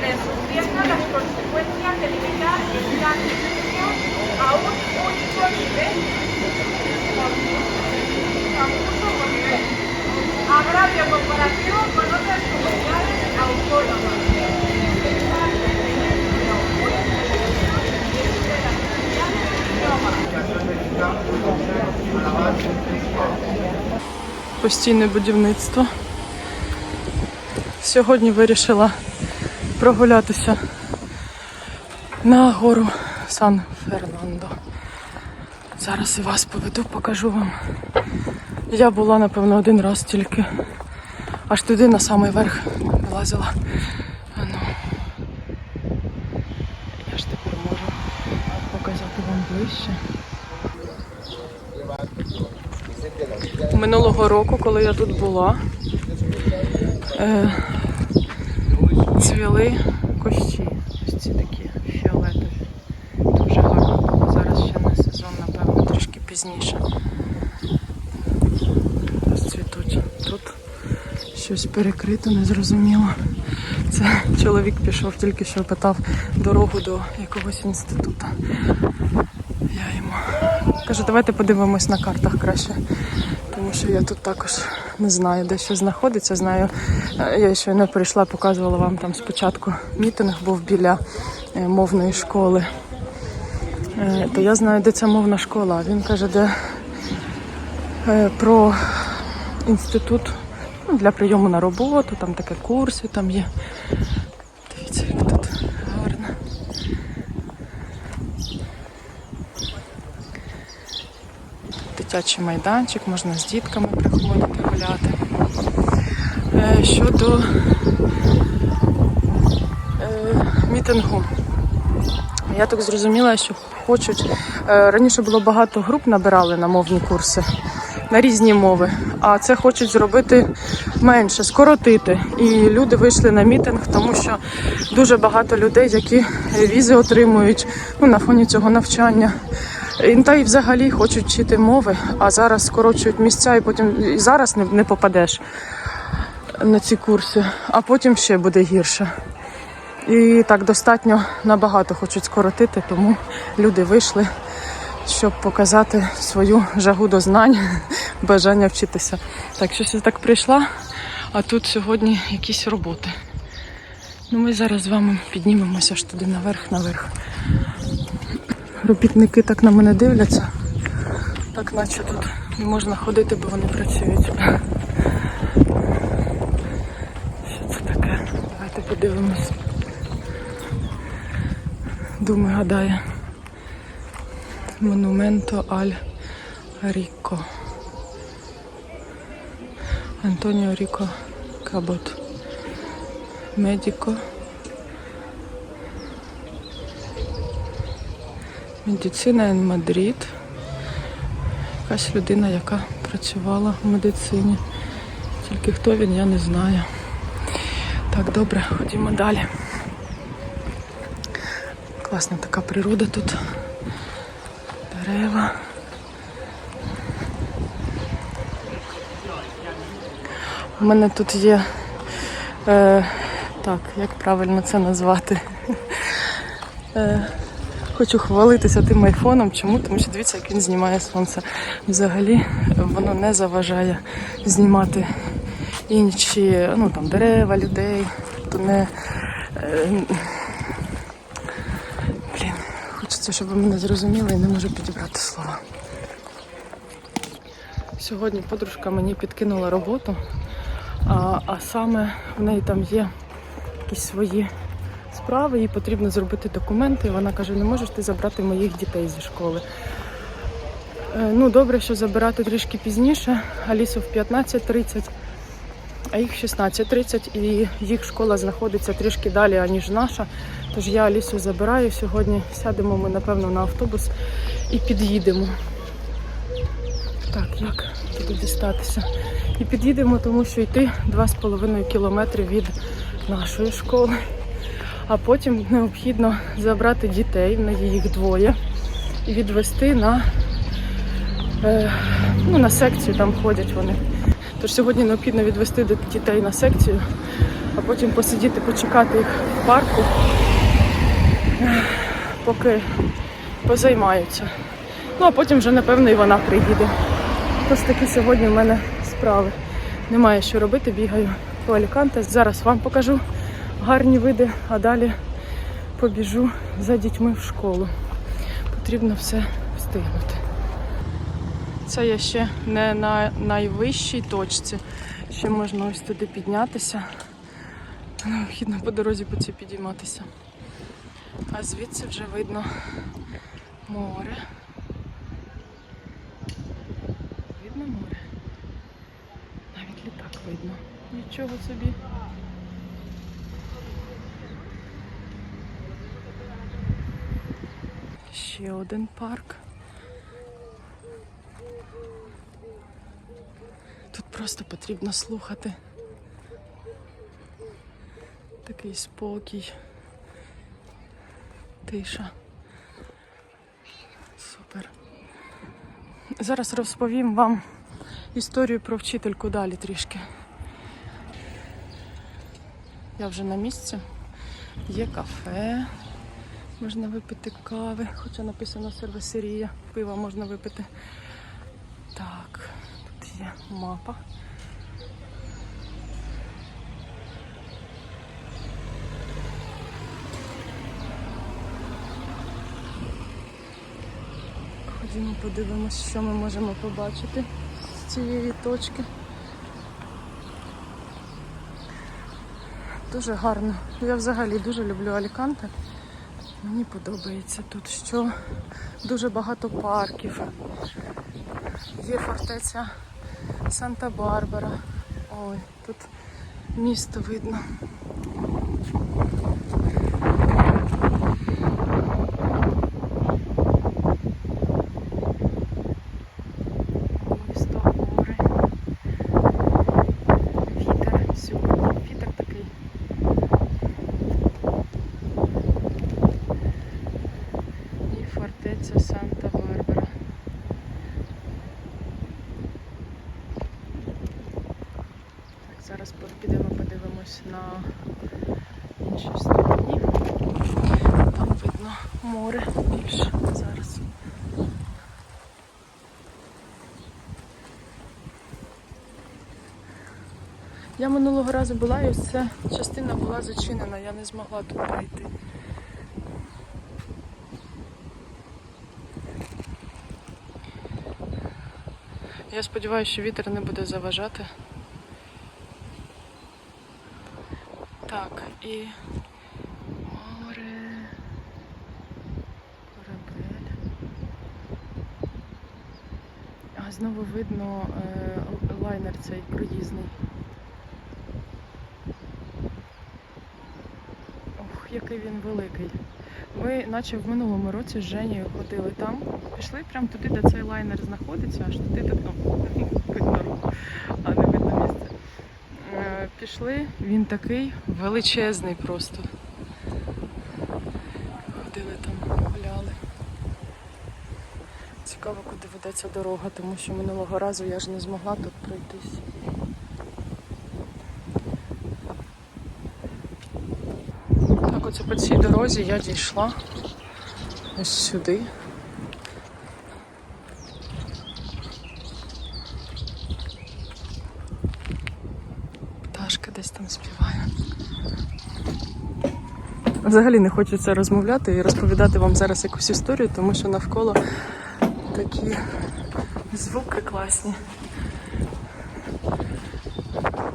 quienes sufriendo las consecuencias de limitar la accesión a un único nivel. A un único nivel. Agravio comparación con otras comunidades autónomas. постійне будівництво. Сьогодні вирішила прогулятися на гору Сан Фернандо. Зараз і вас поведу, покажу вам. Я була, напевно, один раз тільки. Аж туди на самий верх вилазила. Ну. Я ж тепер можу показати вам ближче. Минулого року, коли я тут була, е, цвіли кущі. Ось ці такі фіолетові. Дуже гарно було. Зараз ще не сезон, напевно, трішки пізніше. Розцвітуть. Тут щось перекрито, незрозуміло. Це чоловік пішов, тільки що питав дорогу до якогось інституту. Я йому кажу, давайте подивимось на картах краще. Що я тут також не знаю, де що знаходиться. Знаю, е, я щойно прийшла, показувала вам там спочатку мітинг був біля е, мовної школи. Е, То я знаю, де ця мовна школа. Він каже, де про інститут ну, для прийому на роботу, там таке курси там є. Дивіться, як тут гарно. Дитячий майданчик, можна з дітками приходити гуляти. Е, Щодо е, мітингу. Я так зрозуміла, що хочуть. е, Раніше було багато груп набирали на мовні курси на різні мови, а це хочуть зробити менше, скоротити. І люди вийшли на мітинг, тому що дуже багато людей, які візи отримують ну, на фоні цього навчання. Та й взагалі хочуть вчити мови, а зараз скорочують місця, і потім і зараз не, не попадеш на ці курси, а потім ще буде гірше. І так достатньо набагато хочуть скоротити, тому люди вийшли, щоб показати свою жагу до знань, бажання вчитися. Так, щось я так прийшла, а тут сьогодні якісь роботи. Ну, ми зараз з вами піднімемося ж туди наверх, наверх. Робітники так на мене дивляться, так наче тут не можна ходити, бо вони працюють. Що це таке? Давайте подивимось. Думаю, гадає. Монументо Аль Ріко. Антоніо Ріко Кабот. Медіко. Медицина in Мадрид. Якась людина, яка працювала в медицині. Тільки хто він, я не знаю. Так, добре, ходімо далі. Класна така природа тут. Дерева. У мене тут є. Е, так, як правильно це назвати? Е, хочу хвалитися тим айфоном. Чому? Тому що дивіться, як він знімає сонце. Взагалі воно не заважає знімати інші ну, там, дерева, людей. Тобто не. Е, Блін, хочеться, щоб ви мене зрозуміли і не можу підібрати слова. Сьогодні подружка мені підкинула роботу, а, а саме в неї там є якісь свої справи, їй потрібно зробити документи. І вона каже, не можеш ти забрати моїх дітей зі школи. Е, Ну, добре, що забирати трішки пізніше. Алісу в 15.30, а їх в 16.30, і їх школа знаходиться трішки далі, аніж наша. Тож я Алісу забираю сьогодні. Сядемо ми, напевно, на автобус і під'їдемо. Так, як туди дістатися? І під'їдемо, тому що йти 2,5 кілометри від нашої школи. А потім необхідно забрати дітей, в неї їх двоє, і відвести на, е, ну, на секцію, там ходять вони. Тож сьогодні необхідно відвести дітей на секцію, а потім посидіти, почекати їх в парку, поки позаймаються. Ну, а потім вже, напевно, і вона приїде. Ось такі сьогодні в мене справи. Немає що робити, бігаю по Аліканте. Зараз вам покажу гарні види, а далі побіжу за дітьми в школу. Потрібно все встигнути. Це я ще не на найвищій точці. Ще можна ось туди піднятися. Необхідно по дорозі по цій підійматися. А звідси вже видно море. Видно море. Навіть літак видно. Нічого собі. Ще один парк. Тут просто потрібно слухати. Такий спокій. Тиша. Супер. Зараз розповім вам історію про вчительку далі трішки. Я вже на місці. Є кафе, можна випити кави, хоча написано сервісерія, пива можна випити. Так, тут є мапа. Ходімо, подивимось, що ми можемо побачити з цієї точки. Дуже гарно. Я взагалі дуже люблю Аліканте. Мені подобається тут, що дуже багато парків. Є фортеця Санта-Барбара. Ой, тут місто видно. Місто гори. Вітер сьогодні. Вітер такий. І фортеця Санта-Барбара. Так, зараз підемо подивимось на іншій стороні. Там видно море більше зараз. Я минулого разу була і ось ця частина була зачинена, я не змогла тут пройти. Я сподіваюся, що вітер не буде заважати. Так, і море, корабель. А знову видно е, лайнер цей круїзний. Ох, який він великий. Ми, наче в минулому році з Женєю ходили там, пішли прямо туди, де цей лайнер знаходиться, аж туди так руку, а не видно місце. Е, Пішли, він такий величезний просто. Ходили там, гуляли. Цікаво, куди ведеться дорога, тому що минулого разу я ж не змогла тут пройтись. Так, оце по цій дорозі я дійшла ось сюди. Пташка десь там співає. Взагалі не хочеться розмовляти і розповідати вам зараз якусь історію, тому що навколо такі звуки класні.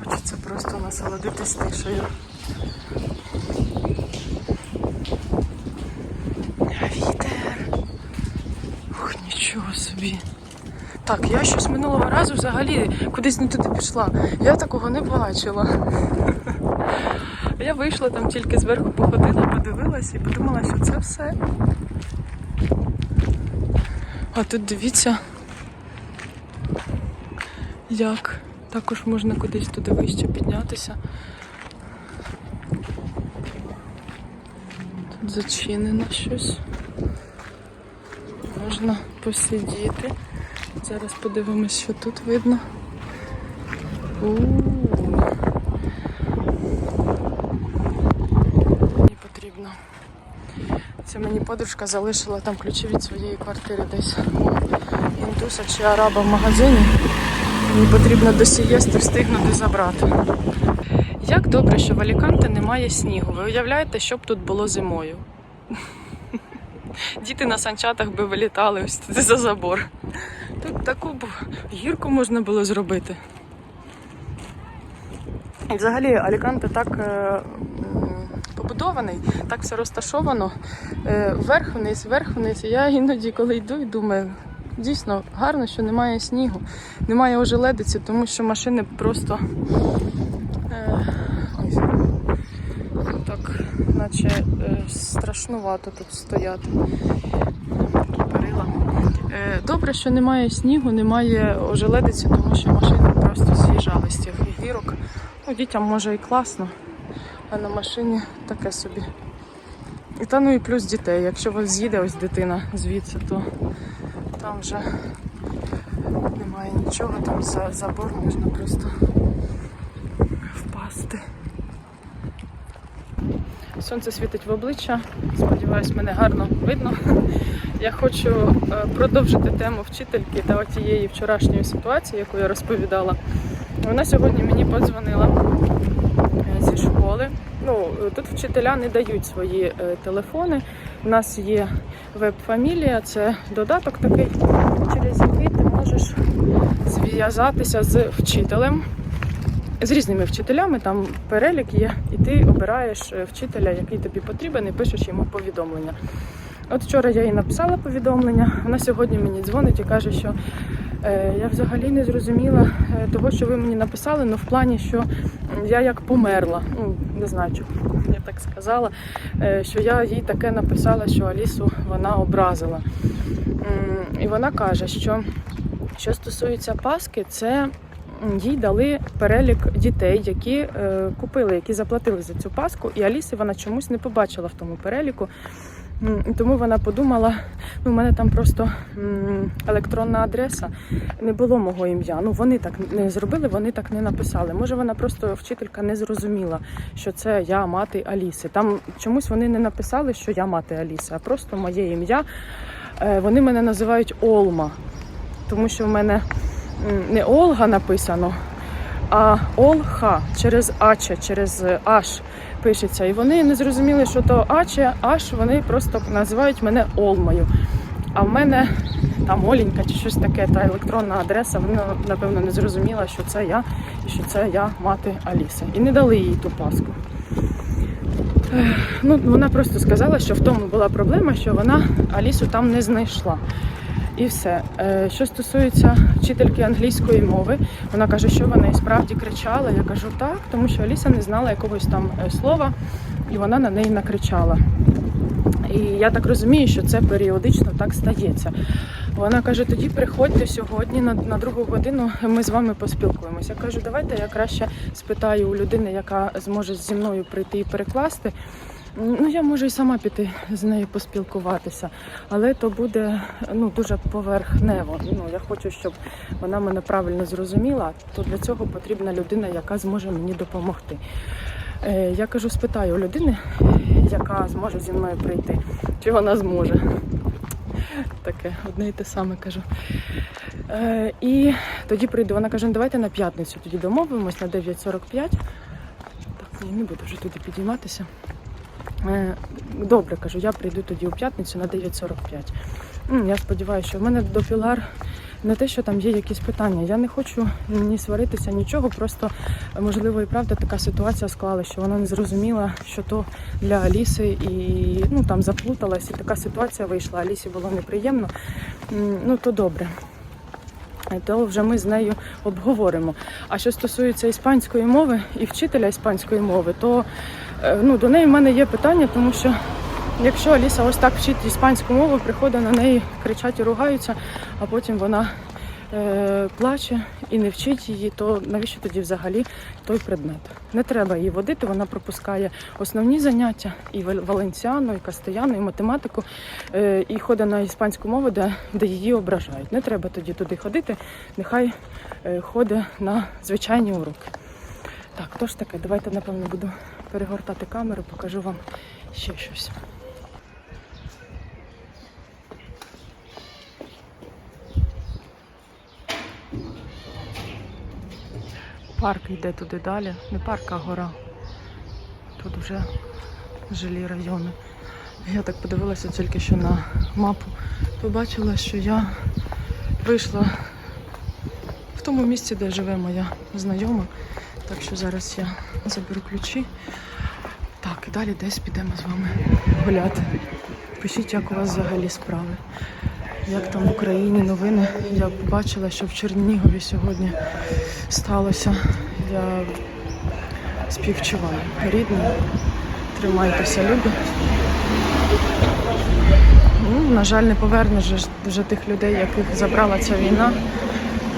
Хочеться просто насолодитись тишею. Вітер. Ух, нічого собі. Так, я щось минулого разу взагалі кудись не туди пішла. Я такого не бачила. Я вийшла там тільки зверху походила, подивилась і подумала, що це все. А тут дивіться, як також можна кудись туди вище піднятися. Тут зачинено щось. Можна посидіти. Зараз подивимось, що тут видно. У-у-у. потрібно. Це мені подружка залишила там ключі від своєї квартири десь у індуса чи араба в магазині. Мені потрібно до сієсти встигнути забрати. Як добре, що в Аліканте немає снігу. Ви уявляєте, що б тут було зимою? Діти на санчатах би вилітали ось за забор. Таку б гірку можна було зробити. І взагалі Аліканте так е, побудований, так все розташовано е, вверх-вниз, вверх-вниз. І я іноді, коли йду і думаю, дійсно гарно, що немає снігу, немає ожеледиці, тому що машини просто е, ось, так, наче страшнувато тут стояти. Е, Добре, що немає снігу, немає ожеледиці, тому що машини просто з'їжджали з цих гірок. Ну, дітям може і класно, а на машині таке собі. І та ну і плюс дітей. Якщо вас з'їде ось дитина звідси, то там вже немає нічого, там за забор можна просто впасти. Сонце світить в обличчя. Сподіваюсь, мене гарно видно. Я хочу е, продовжити тему вчительки та тієї вчорашньої ситуації, яку я розповідала. Вона сьогодні мені подзвонила е, зі школи. Ну, е, тут вчителя не дають свої телефони. У нас є веб-фамілія, це додаток такий, через який ти можеш зв'язатися з вчителем. З різними вчителями там перелік є, і ти обираєш е, вчителя, який тобі потрібен, і пишеш йому повідомлення. От вчора я їй написала повідомлення. Вона сьогодні мені дзвонить і каже, що е, я взагалі не зрозуміла е, того, що ви мені написали, ну в плані, що я як померла. Ну, не знаю, чому я так сказала, що я їй таке написала, що Алісу вона образила. І вона каже, що що стосується Паски, це їй дали перелік дітей, які е, купили, які заплатили за цю Паску, і Аліси вона чомусь не побачила в тому переліку. Тому вона подумала, ну, в мене там просто електронна адреса, не було мого ім'я. Ну вони так не зробили, вони так не написали. Може, вона просто вчителька не зрозуміла, що це я мати Аліси. Там чомусь вони не написали, що я мати Аліси, а просто моє ім'я. Е, Вони мене називають Олма, тому що в мене не Олга написано, а Олха через Ача, через Аш пишеться. І вони не зрозуміли, що то Аче, Аш, вони просто називають мене Олмою. А в мене там Оленька чи щось таке, та електронна адреса, вона, напевно, не зрозуміла, що це я і що це я мати Аліси. І не дали їй ту паску. Ну, вона просто сказала, що в тому була проблема, що вона Алісу там не знайшла. І все. Е, Що стосується вчительки англійської мови, вона каже, що вона і справді кричала. Я кажу так, тому що Аліса не знала якогось там е, слова, і вона на неї накричала. І я так розумію, що це періодично так стається. Вона каже: тоді приходьте сьогодні на, на другу годину, ми з вами поспілкуємося. Я кажу, давайте я краще спитаю у людини, яка зможе зі мною прийти і перекласти. Ну, я можу і сама піти з нею поспілкуватися, але то буде ну дуже поверхнево. Ну я хочу, щоб вона мене правильно зрозуміла. То для цього потрібна людина, яка зможе мені допомогти. Е, я кажу, спитаю у людини, яка зможе зі мною прийти, чи вона зможе. Таке одне і те саме кажу. Е, і тоді прийду. Вона каже, ну давайте на п'ятницю тоді домовимось на 9.45. Так, ні, не буду вже туди підійматися. Е, Добре, кажу, я прийду тоді у п'ятницю на 9.45. Я сподіваюся, що в мене до Пілар не те, що там є якісь питання. Я не хочу ні сваритися, нічого. Просто можливо і правда така ситуація склалася, що вона не зрозуміла, що то для Аліси, і ну там заплуталась, і така ситуація вийшла. Алісі було неприємно. Ну то добре. Е, То вже ми з нею обговоримо. А що стосується іспанської мови і вчителя іспанської мови, то ну, до неї в мене є питання, тому що якщо Аліса ось так вчить іспанську мову, приходить на неї, кричать і ругаються, а потім вона е, плаче і не вчить її, то навіщо тоді взагалі той предмет? Не треба її водити, вона пропускає основні заняття і вал- валенціану, і кастеяну, і математику, е, і ходить на іспанську мову, де, де її ображають. Не треба тоді туди ходити, нехай е, ходить на звичайні уроки. Так, то ж таке, давайте, напевно, буду перегортати камеру, покажу вам, ще щось. Парк йде туди далі. Не парк, а гора. Тут вже жилі райони. Я так подивилася тільки що на мапу. Побачила, що я вийшла в тому місці, де живе моя знайома. Так що зараз я заберу ключі. Так, і далі десь підемо з вами гуляти. Пишіть, як у вас взагалі справи. Як там в Україні новини? Я побачила, що в Чернігові сьогодні сталося. Я співчуваю рідним. Тримайтеся, любі. Ну, на жаль, не повернеш вже тих людей, яких забрала ця війна.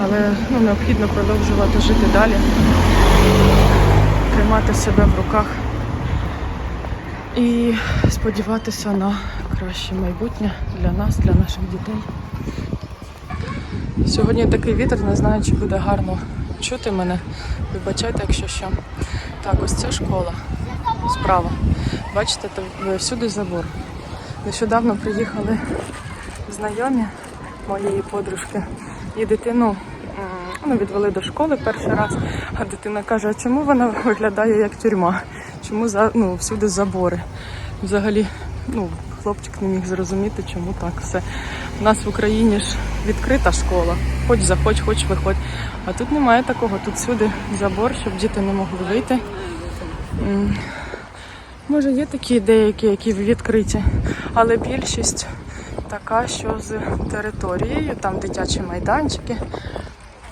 Але ну, необхідно продовжувати жити далі, тримати себе в руках і сподіватися на краще майбутнє для нас, для наших дітей. Сьогодні такий вітер, не знаю, чи буде гарно чути мене. Вибачайте, якщо що. Так, ось це школа справа. Бачите, там всюди забор. Нещодавно приїхали знайомі моєї подружки і дитину ну, відвели до школи перший раз, а дитина каже, а чому вона виглядає як тюрма? Чому за, ну, всюди забори? Взагалі, ну, хлопчик не міг зрозуміти, чому так все. У нас в Україні ж відкрита школа. Хоч заходь, хоч виходь. А тут немає такого. Тут всюди забор, щоб діти не могли вийти. Може, є такі деякі, які відкриті, але більшість така, що з територією, там дитячі майданчики.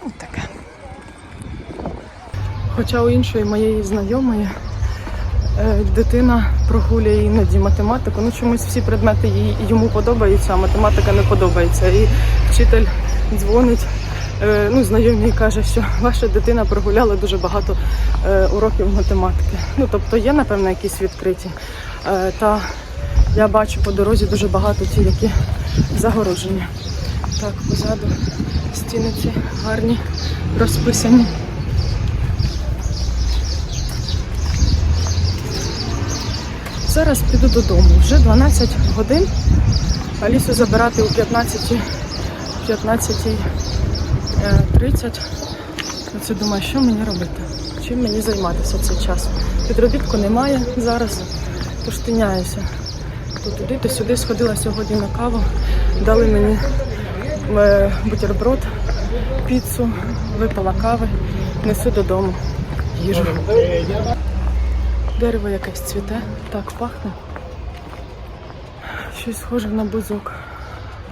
Ну, таке. Хоча у іншої моєї знайомої е, дитина прогулює іноді математику. Ну чомусь всі предмети їй йому подобаються, а математика не подобається. І вчитель дзвонить. е, Ну, знайомий каже, що ваша дитина прогуляла дуже багато е, уроків математики. Ну, тобто є, напевно, якісь відкриті. Та я бачу по дорозі дуже багато ті, які загороджені. Так, позаду стіни ці гарні, розписані. Зараз піду додому. Вже 12 годин. Алісу забирати у 15 15.30. Оце думаю, що мені робити? Чим мені займатися цей час? Підробітку немає зараз, тож тиняюся. То туди, то сюди сходила сьогодні на каву. Дали мені е, бутерброд, піцу, випила кави, несу додому їжу. Дерево якесь цвіте, так пахне. Щось схоже на бузок,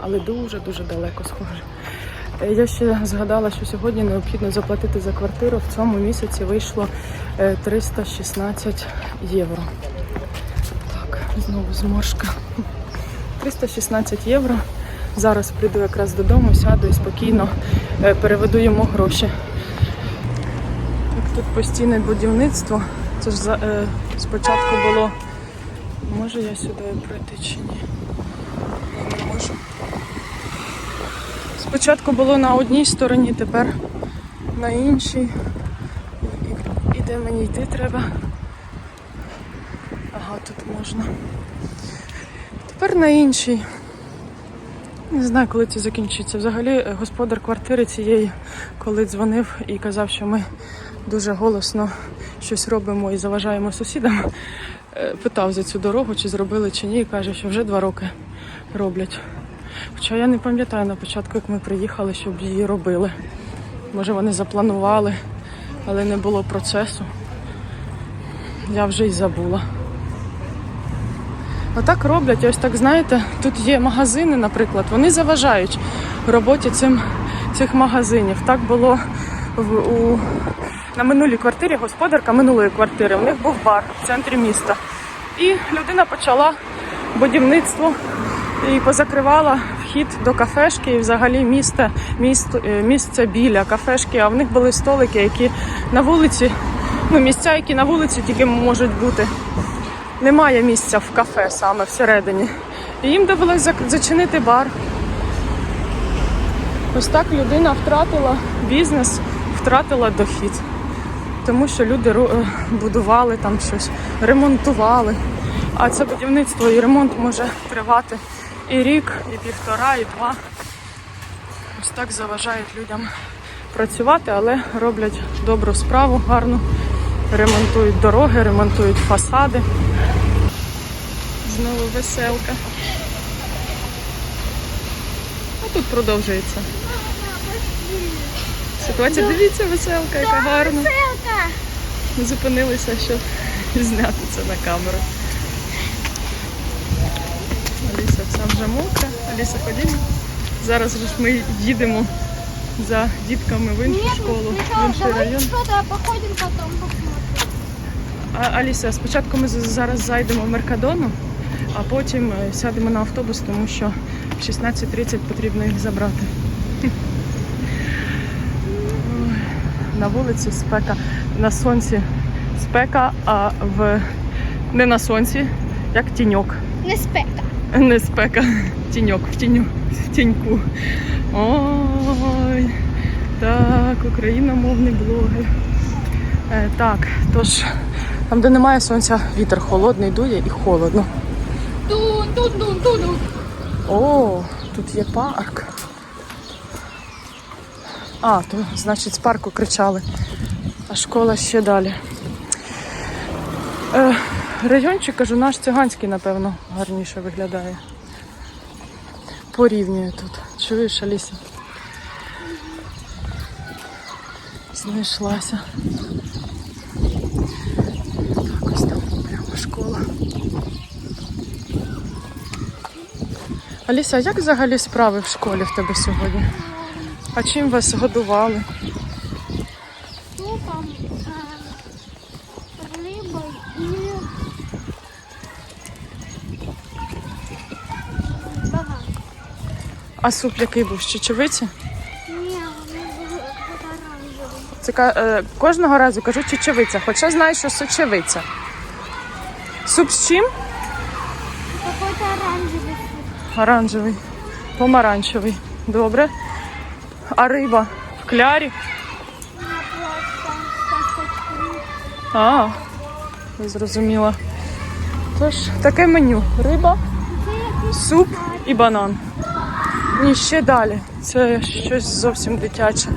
але дуже-дуже далеко схоже. Е, Я ще згадала, що сьогодні необхідно заплатити за квартиру. В цьому місяці вийшло е, 316 євро. Так, знову зморшка. 316 євро. Зараз прийду якраз додому, сяду і спокійно е, переведу йому гроші. Тут постійне будівництво. Це ж е, спочатку було. Може я сюди пройти чи ні? Не можу. Спочатку було на одній стороні, тепер на іншій. І де мені йти треба? Ага, тут можна. Тепер на іншій. Не знаю, коли це закінчиться. Взагалі, е, господар квартири цієї, коли дзвонив і казав, що ми дуже голосно щось робимо і заважаємо сусідам, е, питав за цю дорогу, чи зробили, чи ні, і каже, що вже два роки роблять. Хоча я не пам'ятаю на початку, як ми приїхали, щоб її робили. Може, вони запланували, але не було процесу. Я вже й забула. Отак роблять, ось так знаєте, тут є магазини, наприклад, вони заважають роботі цим, цих магазинів. Так було в, у, на минулій квартирі, господарка минулої квартири, у них був бар в центрі міста. І людина почала будівництво і позакривала вхід до кафешки і взагалі місце, місто, е, місце біля кафешки, а в них були столики, які на вулиці, ну місця, які на вулиці тільки можуть бути немає місця в кафе саме всередині. І їм довелося зачинити бар. Ось так людина втратила бізнес, втратила дохід. Тому що люди е, будували там щось, ремонтували. А це будівництво і ремонт може тривати і рік, і півтора, і два. Ось так заважають людям працювати, але роблять добру справу, гарну. Ремонтують дороги, ремонтують фасади. Знову веселка. А тут продовжується. Ситуація, дивіться, веселка, яка гарна. Ми зупинилися, щоб зняти це на камеру. Аліса вся вже мокра. Аліса, ходімо. Зараз ж ми їдемо за дітками в іншу школу, в інший район. А, Аліса, спочатку ми зараз зайдемо в Меркадону, а потім е, сядемо на автобус, тому що в 16.30 потрібно їх забрати. На вулиці спека, на сонці спека, а в не на сонці, як тіньок. Не спека. Не спека, тіньок, в тіню, в тіньку. Ой, так, україномовний блогер. Е, так, тож, там, де немає сонця, вітер холодний дує і холодно. Тун, тун, тун, тун, тун. О, тут є парк. А, то значить з парку кричали. А школа ще далі. Е, райончик, кажу, наш циганський, напевно, гарніше виглядає. Порівнюю тут. Чуєш, Аліса? Знайшлася. Так, ось там прямо школа. Аліса, а як взагалі справи в школі в тебе сьогодні? А чим вас годували? Супом, э, рыбой и баган. А суп який був? З чечевиці? Не, ну, какой-то оранжевый. Це ка- е, кожного разу кажу чечевиця, хоча знаю, що сочевиця. Суп з чим? Оранжевий, помаранчевий. Добре. А риба в клярі? А, зрозуміла. Тож, таке меню. Риба, суп і банан. Ні, ще далі. Це щось зовсім дитяче.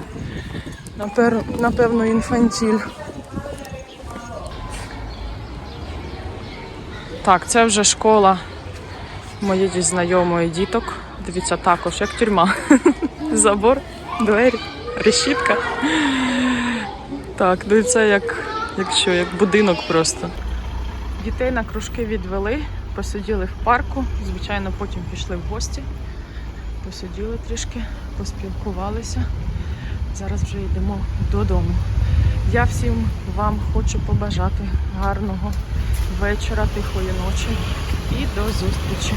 Напер... Напевно, інфантіль. Так, це вже школа моєї знайомої діток. Дивіться, також, як тюрма. Забор, двері, решітка. Так, це як, як що, як будинок просто. Дітей на кружки відвели, посиділи в парку, звичайно, потім пішли в гості. Посиділи трішки, поспілкувалися. Зараз вже йдемо додому. Я всім вам хочу побажати гарного вечора, тихої ночі і до зустрічі.